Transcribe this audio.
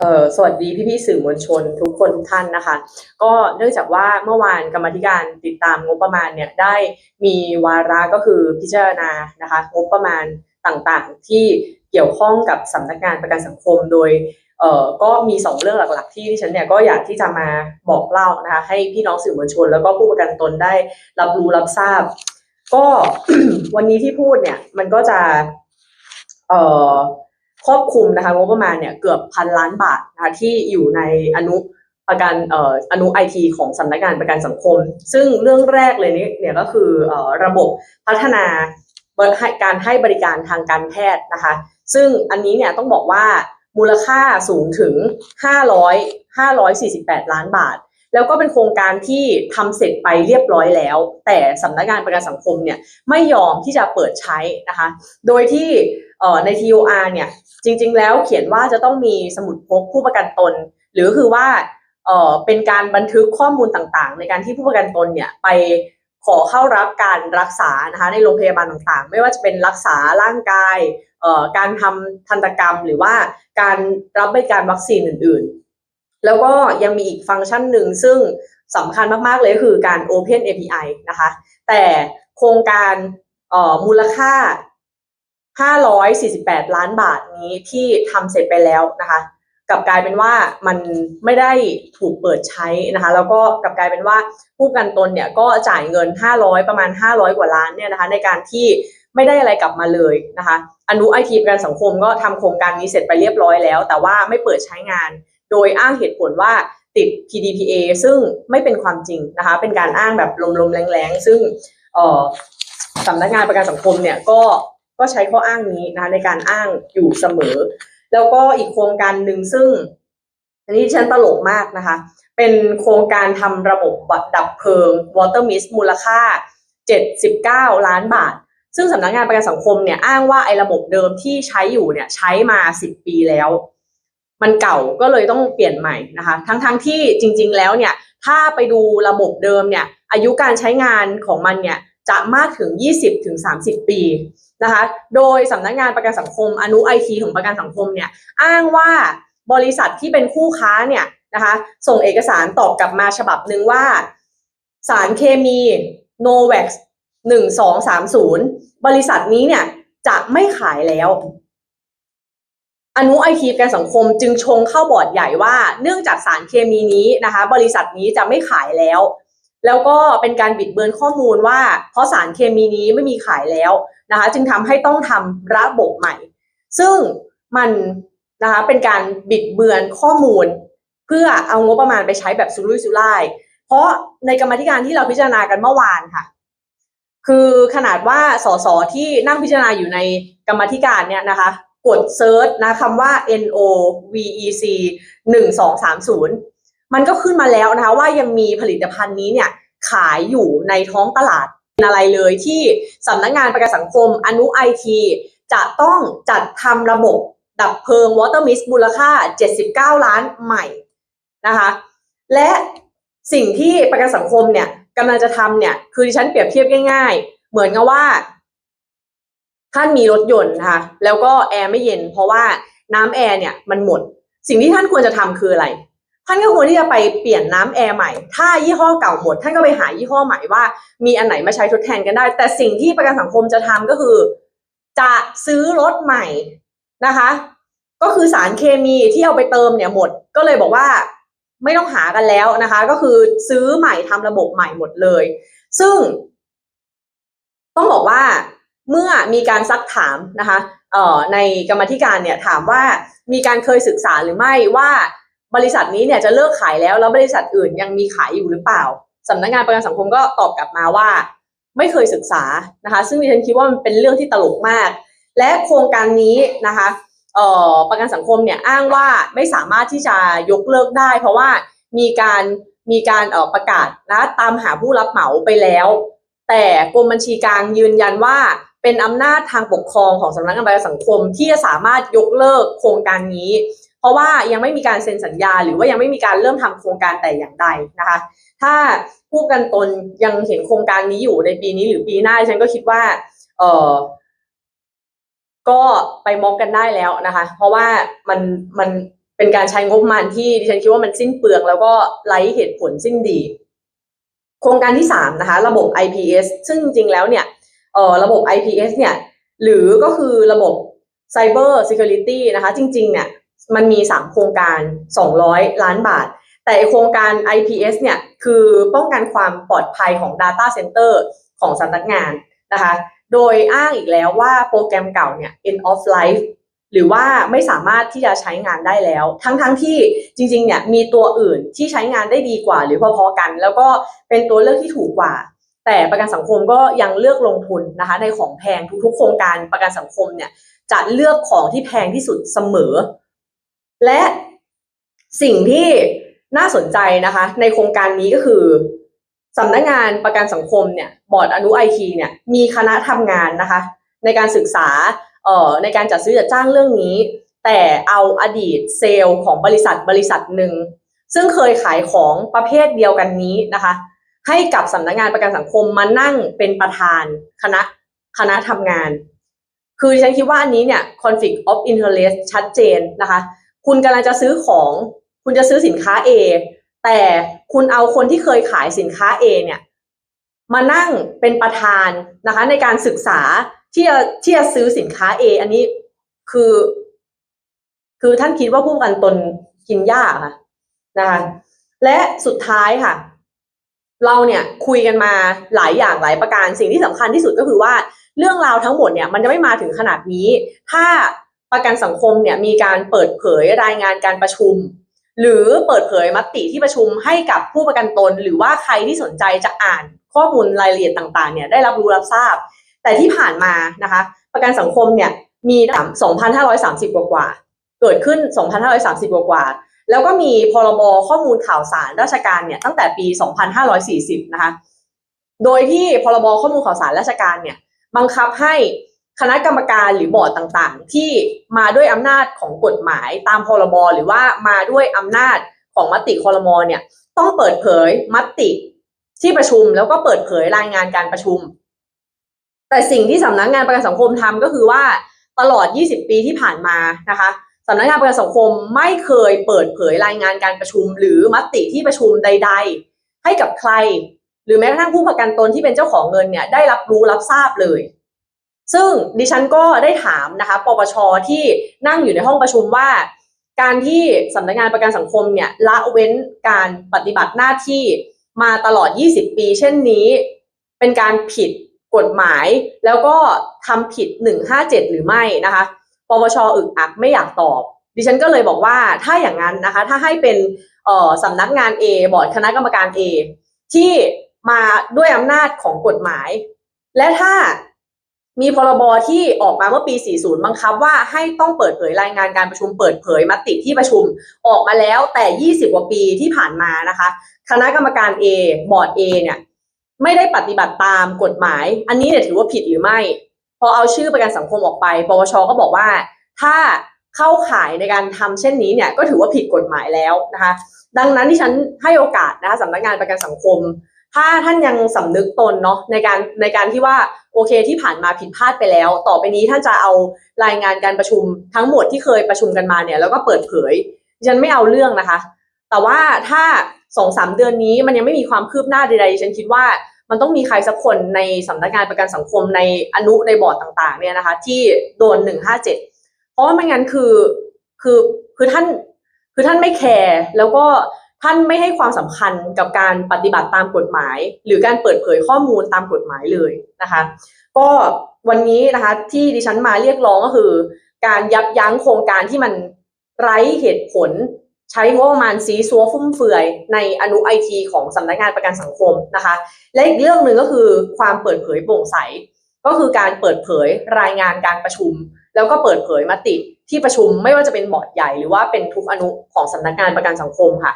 เออสวัสดีพี่ๆสื่อมวลชนทุกคนทุกท่านนะคะ ก็เนื่องจากว่าเมื่อวานกรรมธิการติดตามงบประมาณเนี่ยได้มีวาระก็คือพิจารณานะคะงบประมาณต่างๆ ที่เกี่ยวข้องกับสำนักงานประกันสังคมโดยเอ่อก็มีสองเรื่องหลักๆ ที่ดิฉันเนี่ยก็อยากที่จะมาบอกเล่านะคะให้พี่น้องสื่อมวลชน แล้วก็ผู้ประกันตนได้รับรู้รับทราบ ก็วันนี้ที่พูดเนี่ยมันก็จะเอ่อ ครอบคลุมนะคะงบประมาณเนี่ยเกือบพันล้านบาทนะคะที่อยู่ในอนุประกันเอ่ออนุไอทีของสำนักงานประกันสังคม ซึ่งเรื่องแรกเลยนี่เนี่ยก็คือเอ่อระบบพัฒนาการให้บริการทางการแพทย์นะคะ ซึ่งอันนี้เนี่ยต้องบอกว่ามูลค่าสูงถึง 500 548 ล้านบาท แล้วก็เป็นโครงการที่ทำเสร็จไปเรียบร้อยแล้ว แต่สำนักงานประกันสังคมเนี่ยไม่ยอมที่จะเปิดใช้นะคะ โดยที่ ใน TOR เนี่ยจริง ๆ แล้วเขียนว่าจะต้องมีสมุดพกผู้ประกันตน หรือคือว่าเออเป็นการบันทึกข้อมูลต่างๆ ในการที่ผู้ประกันตนเนี่ยไปขอเข้ารับการรักษานะคะในโรงพยาบาลต่างๆ ไม่ว่าจะเป็นรักษาร่างกายเออการทำทันตกรรม หรือว่าการรับบริการวัคซีนอื่นๆ แล้วก็ยังมีอีกฟังก์ชันหนึ่งซึ่งสำคัญมากๆเลยคือการ Open API นะคะ แต่โครงการออมูลค่า 548 ล้านบาทนี้ที่ทำเสร็จไปแล้วนะคะกับกลายเป็นว่ามันไม่ได้ถูกเปิดใช้นะคะแล้วก็กับกลายเป็นว่าผู้กันตนเนี่ยก็จ่ายเงิน 500 ประมาณ 500 กว่าล้านเนี่ยนะคะในการที่ไม่ได้อะไรกลับมาเลยนะคะอนุไอทีประกันสังคมก็ทำโครงการนี้เสร็จไปเรียบร้อยแล้ว แต่ว่าไม่เปิดใช้งาน โดยอ้างเหตุผลว่าติด PDPA ซึ่งไม่เป็นความจริงนะคะเป็นการอ้างแบบลมๆแรงๆ ซึ่งสำนักงานประกันสังคมเนี่ยก็ ก็ใช้ข้ออ้างนี้นะในการอ้างอยู่เสมอ แล้วก็อีกโครงการหนึ่งซึ่ง อันนี้ฉันตลกมากนะคะ เป็นโครงการทำระบบดับเพลิง Water Mist มูลค่า 79 ล้านบาท ซึ่งสำนักงานประกันสังคมเนี่ยอ้างว่าไอ้ระบบเดิมที่ใช้อยู่เนี่ยใช้มา 10 ปีแล้ว มันเก่าก็เลยต้องเปลี่ยนใหม่นะคะ ทั้งๆทที่จริง ๆ แล้วเนี่ยถ้าไปดูระบบเดิมเนี่ยอายุการใช้งานของมันเนี่ย จะมากถึง 20ถึง30 ปีนะคะ โดยสำนักงานประกันสังคมอนุไอทีของประกันสังคมเนี่ยอ้างว่าบริษัทที่เป็นคู่ค้าเนี่ยนะคะส่งเอกสารตอบกลับมาฉบับหนึ่งว่า สารเคมี Novax 1230 บริษัทนี้เนี่ยจะไม่ขายแล้วอนุไอทีประกันสังคมจึงชงเข้าบอร์ดใหญ่ว่า เนื่องจากสารเคมีนี้นะคะ บริษัทนี้จะไม่ขายแล้ว แล้วก็เป็นการบิดเบือนข้อมูลว่าเพราะสารเคมีนี้ไม่มีขายแล้วนะคะ จึงทำให้ต้องทำระบบใหม่ ซึ่งมันนะคะเป็นการบิดเบือนข้อมูล เพื่อเอางบประมาณไปใช้แบบสุรุ่ยสุร่าย เพราะในกรรมธิการที่เราพิจารณากันเมื่อวานค่ะ คือขนาดว่าสสที่นั่งพิจารณาอยู่ในกรรมธิการเนี่ยนะคะ กดเซิร์ชนะคำว่า N O V E C 1230 มันก็ขึ้นมาแล้วนะคะว่ายังมีผลิตภัณฑ์นี้เนี่ยขายอยู่ในท้องตลาดอะไรเลยที่สำนักงานประกันสังคมอนุไอทีจะต้องจัดทำระบบดับเพลิง Water Mist มูลค่า 79 ล้านใหม่นะคะและสิ่งที่ประกันสังคมเนี่ยกำลังจะทำเนี่ยคือดิฉันเปรียบเทียบง่าย ๆ เหมือนกับว่า ท่านมีรถยนต์นะคะแล้วก็แอร์ไม่เย็น เพราะว่าน้ำแอร์เนี่ยมันหมด สิ่งที่ท่านควรจะทำคืออะไร ท่านก็ควรที่จะไปเปลี่ยนน้ำแอร์ใหม่ ถ้ายี่ห้อเก่าหมด ท่านก็ไปหายี่ห้อใหม่ว่า มีอันไหนมาใช้ทดแทนกันได้ แต่สิ่งที่ประกันสังคมจะทำก็คือ จะซื้อรถใหม่นะคะ ก็คือสารเคมีที่เอาไปเติมเนี่ยหมด ก็เลยบอกว่าไม่ต้องหากันแล้วนะคะ ก็คือซื้อใหม่ทำระบบใหม่หมดเลย ซึ่ง ต้องบอกว่าเมื่อมีการซักถามนะคะออในกรรมธิการเนี่ยถามว่ามีการเคยศึกษาหรือไม่ว่า บริษัทนี้เนี่ยจะเลิกขายแล้วแล้วบริษัทอื่นยังมีขายอยู่หรือเปล่าสำนักงานประกันสังคมก็ตอบกลับมาว่า ไม่เคยศึกษานะคะ ซึ่งดิฉันคิดว่ามันเป็นเรื่องที่ตลกมาก และโครงการนี้นะคะออประกันสังคมเนี่ยอ้างว่าไม่สามารถที่จะยกเลิกได้ เพราะว่ามีการมีการออประกาศนะตามหาผู้รับเหมาไปแล้ว แต่กรมบัญชีกลางยืนยันว่าเป็นอำนาจทางปกครองของสำนักงานประกันสังคมที่จะสามารถยกเลิกโครงการนี้เราะว่ายังไม่มีการเซ็นสัญญา หรือว่ายังไม่มีการเริ่มทำโครงการแต่อย่างใดนะคะ ถ้าผู้กันตนยังเห็นโครงการนี้อยู่ในปีนี้หรือปีหน้าฉันก็คิดว่า เออก็ไปมองกันได้แล้วนะคะ เพราะว่ามันมันเป็นการใช้งบประมาณที่ดิฉันคิดว่ามันสิ้นเปลือง แล้วก็ไร้เหตุผลสิ้นดี โครงการที่สามนะคะ ระบบ IPS ซึ่งจริงแล้วเนี่ยเอ่อระบบ IPS เนี่ย หรือก็คือระบบ Cyber Security นะคะ จริง ๆ เนี่ย มันมี 3 โครงการ 200 ล้านบาท แต่โครงการ IPS เนี่ยคือป้องกันความปลอดภัยของ Data Center ของสำนักงานนะคะ โดยอ้างอีกแล้วว่าโปรแกรมเก่าเนี่ย end of life หรือว่าไม่สามารถที่จะใช้งานได้แล้ว ทั้งๆทที่จริงๆเนี่ยมีตัวอื่นที่ใช้งานได้ดีกว่า หรือพอๆกัน แล้วก็เป็นตัวเลือกที่ถูกกว่า แต่ประกันสังคมก็ยังเลือกลงทุนนะคะในของแพงทุกๆ โครงการประกันสังคมเนี่ยจะเลือกของที่แพงที่สุดเสมอ และสิ่งที่น่าสนใจนะคะ ในโครงการนี้ก็คือสำนักงานประกันสังคมเนี่ยบอร์ดอนุไอทีเนี่ยมีคณะทำงานนะคะ ในการศึกษาเอ่อในการจัดซื้อจัดจ้างเรื่องนี้ แต่เอาอดีตเซลล์ของบริษัทบริษัทหนึ่งซึ่งเคยขายของประเภทเดียวกันนี้นะคะ ให้กับสำนักงานประกันสังคมมานั่งเป็นประธานคณะคณะทำงาน คือฉันคิดว่าอันนี้เนี่ย conflict of interest ชัดเจนนะคะ คุณกำลังจะซื้อของ คุณจะซื้อสินค้า A แต่คุณเอาคนที่เคยขายสินค้า A เนี่ย มานั่งเป็นประธานนะคะ ในการศึกษาที่จะที่จะซื้อสินค้า A อันนี้คือ คือท่านคิดว่าผู้ประกันตนกินยากค่ะนะคะและสุดท้ายค่ะ เราเนี่ยคุยกันมาหลายอย่างหลายประการสิ่งที่สำคัญที่สุดก็คือว่าเรื่องราวทั้งหมดเนี่ย มันจะไม่มาถึงขนาดนี้ ถ้า ประกันสังคมเนี่ยมีการเปิดเผยรายงานการประชุม หรือเปิดเผยมติที่ประชุมให้กับผู้ประกันตน หรือว่าใครที่สนใจจะอ่านข้อมูลรายละเอียดต่างๆเนี่ยได้รับรู้รับทราบ แต่ที่ผ่านมานะคะ ประกันสังคมเนี่ยมี 2,530 กว่ากว่า เกิดขึ้น 2,530 กว่ากว่า แล้วก็มีพรบข้อมูลข่าวสารราชการเนี่ยตั้งแต่ปี 2,540 นะคะ โดยที่พรบข้อมูลข่าวสารราชการเนี่ยบังคับให้ คณะกรรมการหรือบอร์ดต่างๆ ที่มาด้วยอำนาจของกฎหมายตามพรบหรือว่ามาด้วยอำนาจของมติคอรมอเนี่ยต้องเปิดเผยมติที่ประชุมแล้วก็เปิดเผยรายงานการประชุม แต่สิ่งที่สำนักงานประกันสังคมทำก็คือว่าตลอด 20 ปีที่ผ่านมานะคะสำนักงานประกันสังคมไม่เคยเปิดเผยรายงานการประชุม หรือมติที่ประชุมใด ๆ ให้กับใคร หรือแม้กระทั่งผู้ประกันตนที่เป็นเจ้าของเงินเนี่ยได้รับรู้รับทราบเลย ซึ่งดิฉันก็ได้ถามนะคะปปชที่นั่งอยู่ในห้องประชุมว่า การที่สำนักงานประกันสังคมเนี่ยละเว้นการปฏิบัติหน้าที่มาตลอด 20 ปี เช่นนี้ เป็นการผิดกฎหมาย แล้วก็ทำผิด 157 หรือไม่นะคะปปชอึกอักไม่อยากตอบ ดิฉันก็เลยบอกว่าถ้าอย่างนั้นนะคะ ถ้าให้เป็นสำนักงาน A บอร์ดคณะกรรมการ A ที่มาด้วยอำนาจของกฎหมาย และถ้า มีพรบที่ออกมาเมื่อปี 40 บังคับว่าให้ต้องเปิดเผยรายงานการประชุมเปิดเผยมติที่ประชุมออกมาแล้วแต่ 20 กว่าปีที่ผ่านมานะคะ คณะกรรมการ A บอร์ด A เนี่ยไม่ได้ปฏิบัติตามกฎหมาย อันนี้เนี่ยถือว่าผิดหรือไม่ พอเอาชื่อประกันสังคมออกไปปปชก็บอกว่า ถ้าเข้าข่ายในการทำเช่นนี้เนี่ยก็ถือว่าผิดกฎหมายแล้วนะคะ ดังนั้นที่ฉันให้โอกาสนะคะสำนักงานประกันสังคม ถ้าท่านยังสำนึกตนเนาะในการในการที่ว่าโอเคที่ผ่านมาผิดพลาดไปแล้ว ต่อไปนี้ท่านจะเอารายงานการประชุมทั้งหมดที่เคยประชุมกันมาเนี่ยแล้วก็เปิดเผยฉันไม่เอาเรื่องนะคะ แต่ว่าถ้าสองสามเดือนนี้มันยังไม่มีความคืบหน้าใดๆฉันคิดว่ามันต้องมีใครสักคนในสำนักงานประกันสังคมในอนุในบอร์ดต่างๆ เนี่ยนะคะ ที่โดนหนึ่งห้าเจ็ดเพราะว่าไม่งั้นคือคือคือท่านคือท่านไม่แคร์แล้วก็ ท่านไม่ให้ความสำคัญกับการปฏิบัติตามกฎหมาย หรือการเปิดเผยข้อมูลตามกฎหมายเลยนะคะ ก็วันนี้นะคะที่ดิฉันมาเรียกร้องก็คือ การยับยั้งโครงการที่มันไร้เหตุผล ใช้งบประมาณซีซัวฟุ่มเฟือย ในอนุไอทีของสำนักงานประกันสังคมนะคะ และอีกเรื่องหนึ่งก็คือความเปิดเผยโปร่งใส ก็คือการเปิดเผยรายงานการประชุม แล้วก็เปิดเผยมติที่ประชุมไม่ว่าจะเป็นบอร์ดใหญ่หรือว่าเป็นทุกอนุของสำนักงานประกันสังคมค่ะ